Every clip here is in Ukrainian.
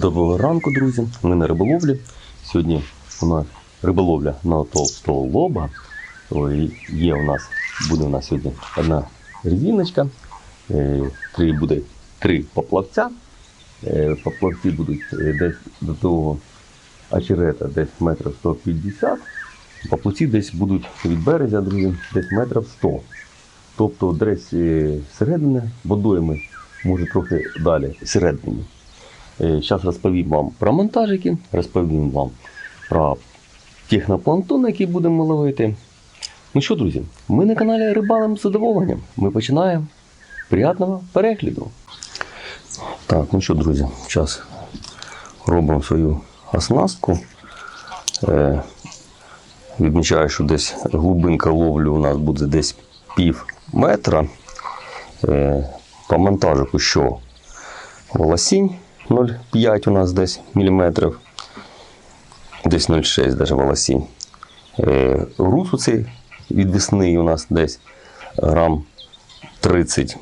Доброго ранку, друзі. Ми на риболовлі. Сьогодні у нас риболовля на толстого лоба. Є у нас, буде у нас сьогодні одна резиночка. Е, Три буде три поплавця. Е, Поплавці будуть е, десь до того очерета десь метрів 150. Поплавці десь будуть від березя, друзі, десь метрів 100. Тобто десь середини водойми, може трохи далі середині. Зараз розповім вам про монтажики, розповім вам про технопланктон, який будемо ловити. Ну що, друзі, ми на каналі Рибалим з задоволенням. Ми починаємо. Приятного перегляду. Так, ну що, друзі, зараз робимо свою оснастку. Е, відмічаю, що десь глибинка ловлі у нас буде десь пів метра. Е, по монтажику що? волосінь 0,5 у нас десь міліметрів. Десь 0,6 даже волосінь. Е, груз оцей відвісний у нас десь грам 30.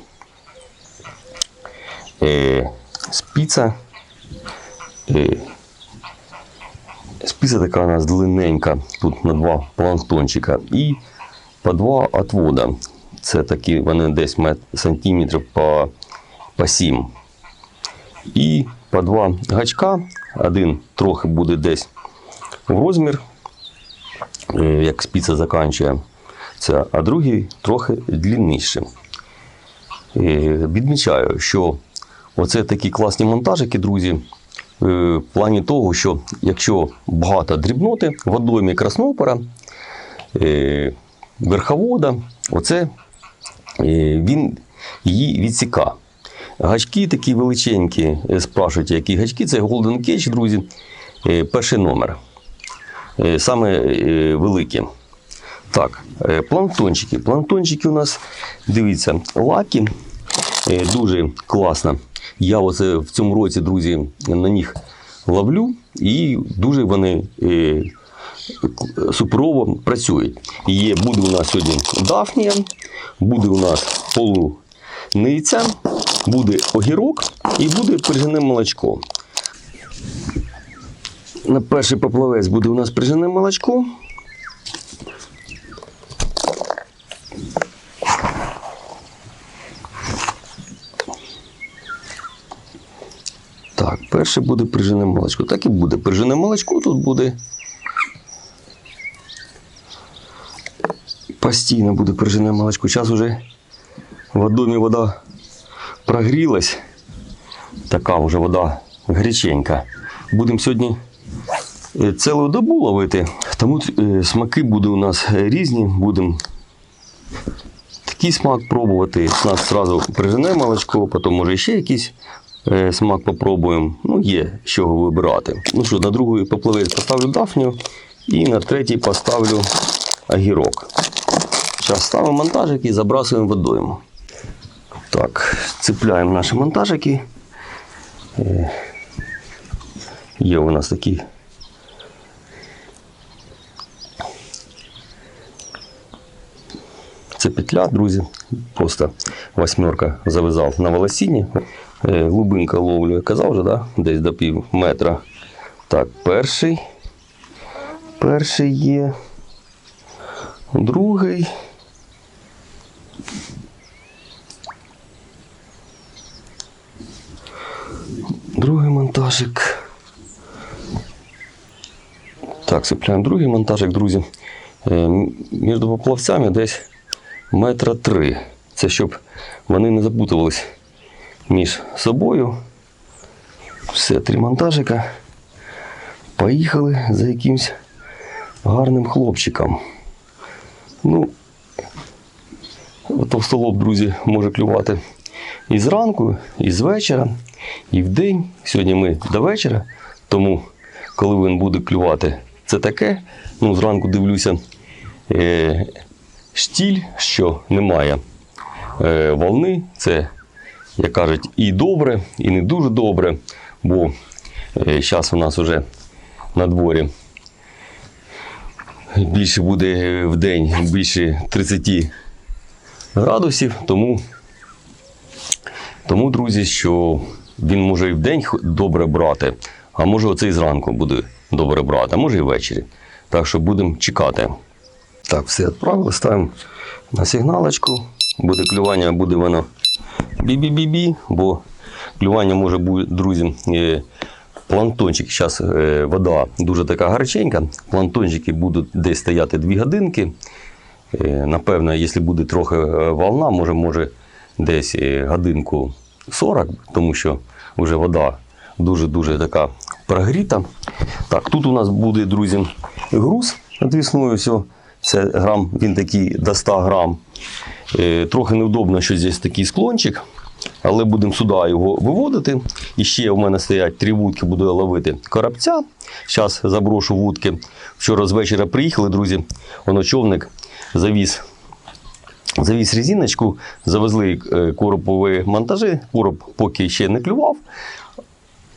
Е, спіца. Е, спіца така у нас длинненька, тут на два планктончика. І по два отвода. Це такі, вони десь сантиметрів по, по 7. І по два гачка. Один трохи буде десь в розмір, е, як спіца заканчує. Це, а другий трохи длинніший. Е, Відмічаю, що оце такі класні монтажики, друзі. е, В плані того, що якщо багато дрібноти, водоймі краснопера, верховода, оце він її відсіка. Гачки такі величенькі, е, спрашують, які гачки, це Golden Cage, друзі. Е, Перший номер. Е, Саме великі. Так, е, планктончики. У нас, дивіться, лакі. Е, Дуже класно. Я оце в цьому році, друзі, на них ловлю і дуже вони суперово працюють. Є, буде у нас сьогодні дафнія, буде у нас полуниця, буде огірок і буде прижене молочко. На перший поплавець буде у нас прижене молочко. Так, перше буде прижене молочко. Так і буде. Прижене молочко тут буде. Постійно буде прижене молочко. Зараз вже в домі вода прогрілась. Така вже вода гаряченька. Будемо сьогодні е, цілу добу ловити. Тому е, смаки будуть у нас різні. Будемо такий смак пробувати. У нас одразу прижене молочко, потім може ще якийсь е, смак попробуємо. Ну, є з чого вибирати. Ну що, на другий поплавець поставлю дафню і на третій поставлю огірок. Зараз ставимо монтажики і забрасуємо водойму. Так, цепляємо наші монтажики. Е, Є у нас такі. Це петля, друзі. Просто восьмерка зав'язав на волосіні. Е, Глибинка ловлю, я казав вже, да? десь до пів метра. Так, перший. Перший є. Другий. Другий монтажик. Так, цепляємо другий монтажик, друзі. Е, Між поплавцями десь метра три. Це щоб вони не запутувались між собою. Все, три монтажика. Поїхали за якимсь гарним хлопчиком. Ну, товстолоб, друзі, може клювати і зранку, і з вечора, і в день. Сьогодні ми до вечора, тому коли він буде клювати, це таке. Ну, зранку дивлюся е, штіль, що немає е, волни. Це, як кажуть, і добре, і не дуже добре, бо зараз у нас вже на дворі більше буде в день більше 30 градусів, тому, тому друзі, що він може і в день добре брати, а може оцей зранку буде добре брати, а може і ввечері. Так що будемо чекати. Так, все відправили, ставимо на сигналочку. Буде клювання, буде воно бі-бі-бі-бі, бо клювання може бути, друзі. е, Планктончик, зараз вода дуже така гаряченька. Планктончики будуть десь стояти 2 годинки. Е, Напевно, якщо буде трохи е, волна, може, може десь е, годинку 40, тому що вже вода дуже-дуже така прогріта. Так, тут у нас буде, друзі, груз над вісною. Все. Це грам, він такий до 100 грам. Е, Трохи невдобно, що здесь такий склончик, але будемо сюди його виводити. І ще у мене стоять три вудки, буду я ловити коробця. Зараз заброшу вудки. Вчора з вечора приїхали, друзі. Воно човник завіз. Завіз резиночку, завезли е, коропові монтажі. Короб поки ще не клював.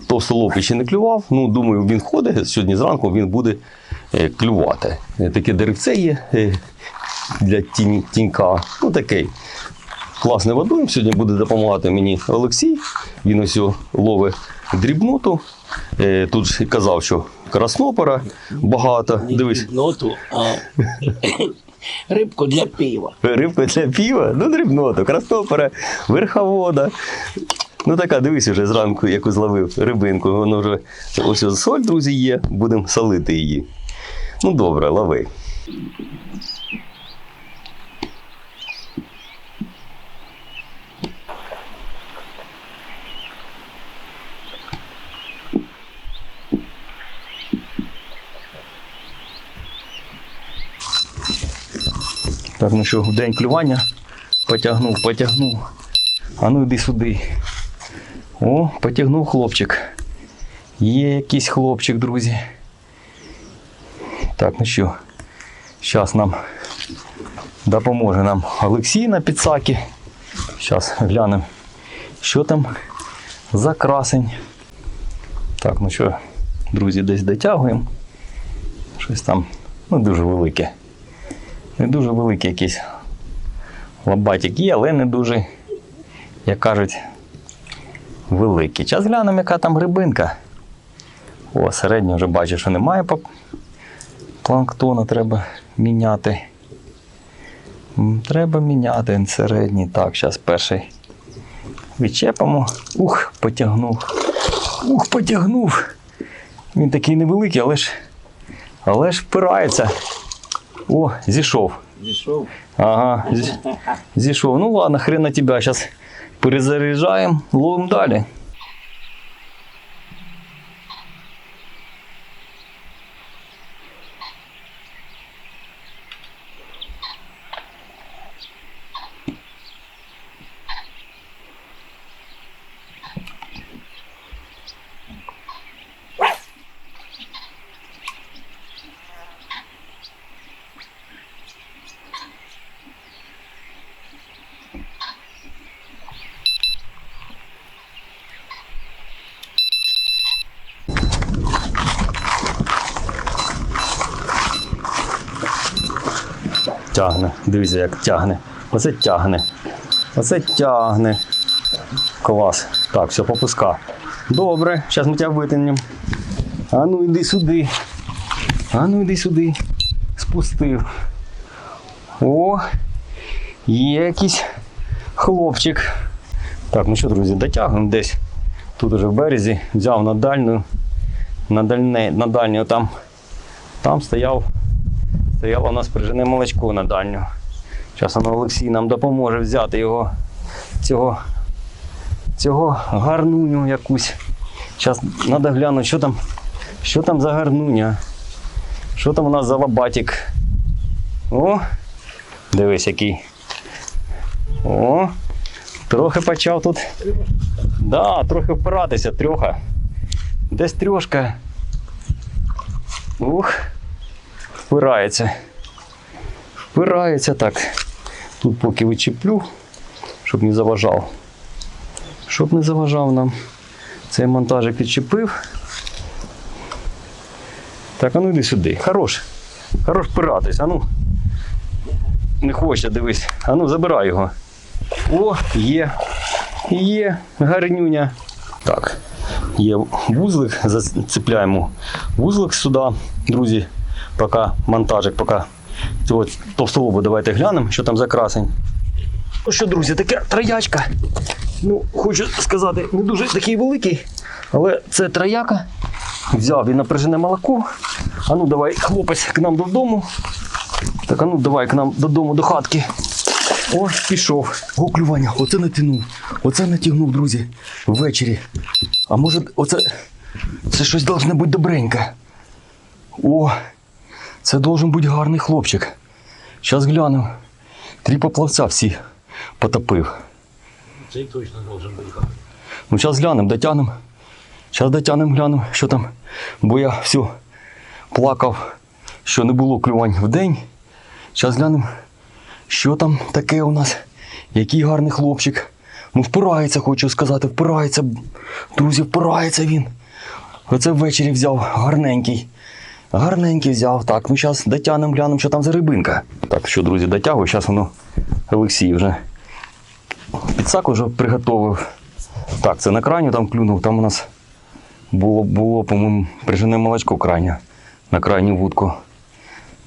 Товстолоб ще не клював. Ну, думаю, він ходить. Сьогодні зранку він буде е, клювати. Е, Таке деревце є для тінь, тінька. Ну, такий класний водойм. Сьогодні буде допомагати мені Олексій. Він ось ловить дрібноту. Тут ж казав, що краснопора багато. Дивись, Ноту, а рибку для пива. рибка для піва, ну дрібноту, краснопора, верховода. Ну така, дивись вже зранку, яку зловив рибинку. Воно вже ось ось соль, друзі, є, будемо солити її. Ну добре, лови. Так, ну що, день клювання потягнув, потягнув. А ну йди сюди. О, потягнув хлопчик. Є якийсь хлопчик, друзі. Так, ну що, зараз нам допоможе нам Олексій на підсакі. Зараз глянемо, що там за красень. Так, ну що, друзі, десь дотягуємо. Щось там, ну, дуже велике. Не дуже великий якийсь лабатик є, але не дуже, як кажуть, великий. Час глянемо, яка там грибинка. О, середньо вже бачу, що немає планктона, треба міняти. Треба міняти середній. Так, зараз перший відчепимо. Ух, потягнув. Ух, потягнув. Він такий невеликий, але ж, але ж впирається. О, зійшов. Зійшов. Ага, зі- зійшов. Ну ладно, хрен на тебя. Сейчас перезаряжаем, ловим далі. Тягне. Дивіться, як тягне. Оце тягне. Оце тягне. Клас. Так, все, попуска. Добре, зараз ми тебе витягнемо. А ну йди сюди. А ну йди сюди. Спустив. О, є якийсь хлопчик. Так, ну що, друзі, дотягнемо десь. Тут уже в березі. Взяв на дальню. На дальне, на дальню там. Там стояв Стояло у нас прижене молочко на дальню. Зараз Олексій нам допоможе взяти його, цього, цього гарнуню якусь. Зараз треба глянути, що там, що там за гарнуня. Що там у нас за лабатик. О, дивись який. О, трохи почав тут. Да, трохи впиратися, трьоха. Десь трьошка. Ух впирається. Впирається так. Тут поки вичеплю, щоб не заважав. Щоб не заважав нам. Цей монтажик відчепив. Так, а ну йди сюди. Хорош. Хорош впиратись. А ну. Не хоче, дивись. А ну, забирай його. О, є. Є, гарнюня. Так, є вузлик, зацепляємо вузлик сюди, друзі, поки монтажик, поки цього товстолобу давайте глянемо, що там за красень. Ну що, друзі, таке троячка. Ну, хочу сказати, не дуже такий великий, але це трояка. Взяв він напряжене молоко. А ну давай, хлопець, к нам додому. Так, а ну давай к нам додому, до хатки. О, пішов. О, оце натягнув. Оце натягнув, друзі, ввечері. А може, оце. Це щось должне бути добреньке. О, це должен бути гарний хлопчик. Щас глянемо. Три поплавця всі потопив. Цей точно должен бути. гарний. Ну, зараз глянемо, дотягнемо. Зараз дотягнемо, глянемо, що там. Бо я все плакав, що не було клювань в день. Зараз глянемо, що там таке у нас. Який гарний хлопчик. Ну, впирається, хочу сказати, впирається. Друзі, впирається він. Оце ввечері взяв гарненький. Гарненький взяв. Так, ну зараз дотягнемо, глянемо, що там за рибинка. Так, що, друзі, дотягую. Зараз воно Олексій вже підсак уже приготовив. Так, це на крайню там клюнув. Там у нас було, було по-моєму, прижене молочко крайнє. На крайню вудку.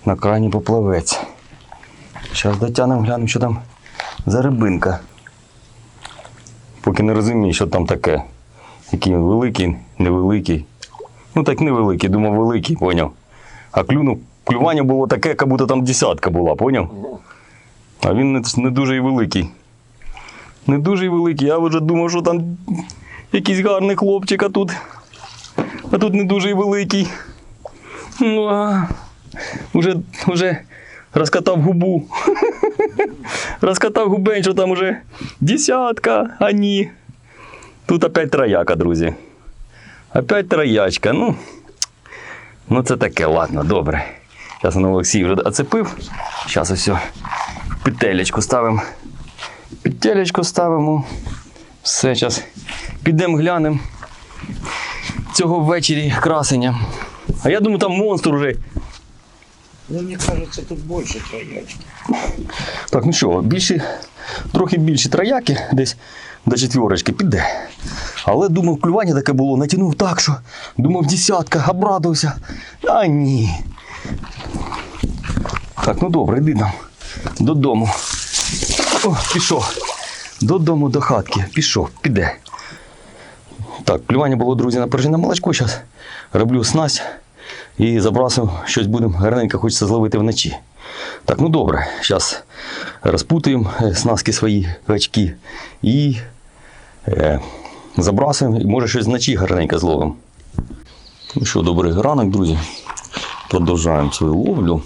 На крайній поплавець. Зараз дотягнемо, глянемо, що там за рибинка. Поки не розумію, що там таке. Який великий, невеликий. Ну так невеликий, думав великий, поняв. А клюнув, клювання було таке, як будто там десятка була, поняв? А він не, не дуже і великий. Не дуже й великий. Я вже думав, що там якийсь гарний хлопчик, а тут. А тут не дуже й великий. Ну, а уже, уже розкатав губу. розкатав губень, що там уже десятка, а ні. Тут опять трояка, друзі. Опять троячка. Ну, ну це таке, ладно, добре. Зараз на Олексій вже оцепив. Зараз ось петелечку ставимо. Петелечку ставимо. Все, зараз підемо глянемо цього ввечері красення. А я думаю, там монстр вже. Ну, мені кажеться, тут більше троячки. Так, ну що, більше, трохи більше трояки, десь до четвірочки піде. Але думав, клювання таке було, натягнув так, що думав, десятка, обрадувався. А ні. Так, ну добре, йди нам додому. О, пішов. Додому до хатки. Пішов, піде. Так, клювання було, друзі, на пружине молочко. Зараз роблю снасть і забрасив, щось будемо гарненько, хочеться зловити вночі. Так, ну добре, зараз розпутуємо е, снаски свої гачки і е, забрасуємо, і може щось вночі гарненько зловимо. Ну що, добрий ранок, друзі. Продовжуємо свою ловлю.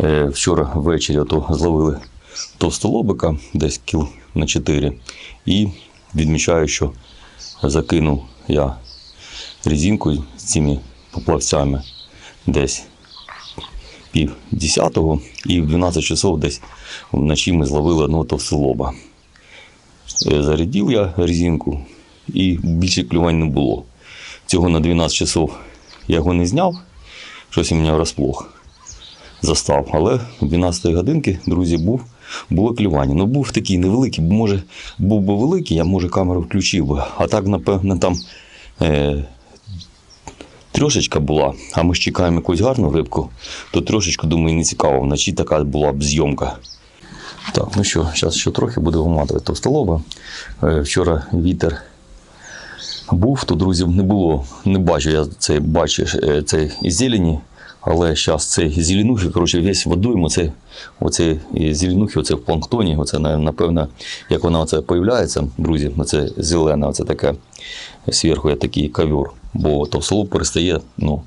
Е, вчора ввечері ото зловили товстолобика, десь кіл на 4. І відмічаю, що закинув я резинку з цими поплавцями десь пів десятого, і в 12 часов десь вночі ми зловили одного товстолоба. Е, Зарядив я резинку і більше клювань не було. Цього на 12 часов я його не зняв, щось у мене врасплох застав. Але в 12 годинки, друзі, був, було клювання. Ну, був такий невеликий, бо може був би великий, я може камеру включив би. А так, напевно, там е, трошечка була, а ми ж чекаємо якусь гарну рибку, то трошечку, думаю, не цікаво. Вночі така була б зйомка. Так, ну що, зараз ще трохи буде виматувати товстолоба. Е, Вчора вітер був, то друзів не було. Не бачу я цей бачиш, е, цей зелені, але зараз цей зеленухи, коротше, весь водойм, оце, оце зеленухи, оце в планктоні, оце, напевно, як вона оце появляється, друзі, оце зелена, оце таке зверху є такий ковер, бо товстолоб перестає, ну,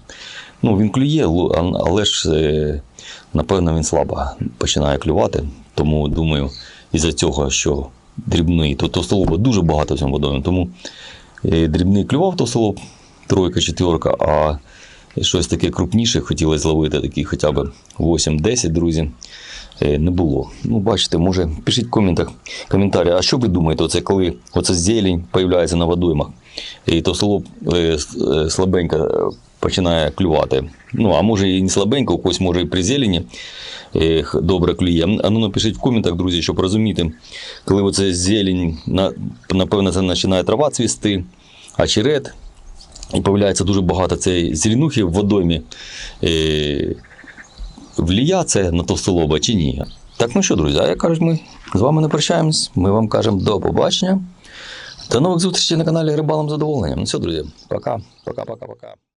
ну він клює, але ж, е, напевно, він слабо починає клювати, тому думаю, із-за цього, що дрібний, то товстолоба дуже багато в цьому водоймі, тому Е, Дрібний клював товстолоб, тройка, четверка, а щось таке крупніше хотілося зловити, такі хоча б 8-10, друзі. е, Не було. Ну, бачите, може, пишіть в коментах коментарі, а що ви думаєте, оце коли оце зелень появляється на водоймах, і товстолоб е, слабенько починає клювати. Ну, а може і не слабенько, когось може і при зелені добре клює. А ну напишіть в коментах, друзі, щоб розуміти, коли оце зелень, напевно, це починає трава цвісти, очерет. І появляється дуже багато цієї зеленухи в водомі. Е, влія це на товстолоба чи ні? Так, ну що, друзі, а як кажуть, ми з вами не прощаємось. Ми вам кажемо до побачення. До нових зустрічей на каналі Рибалом задоволенням. Ну все, друзі, пока, пока, пока, пока.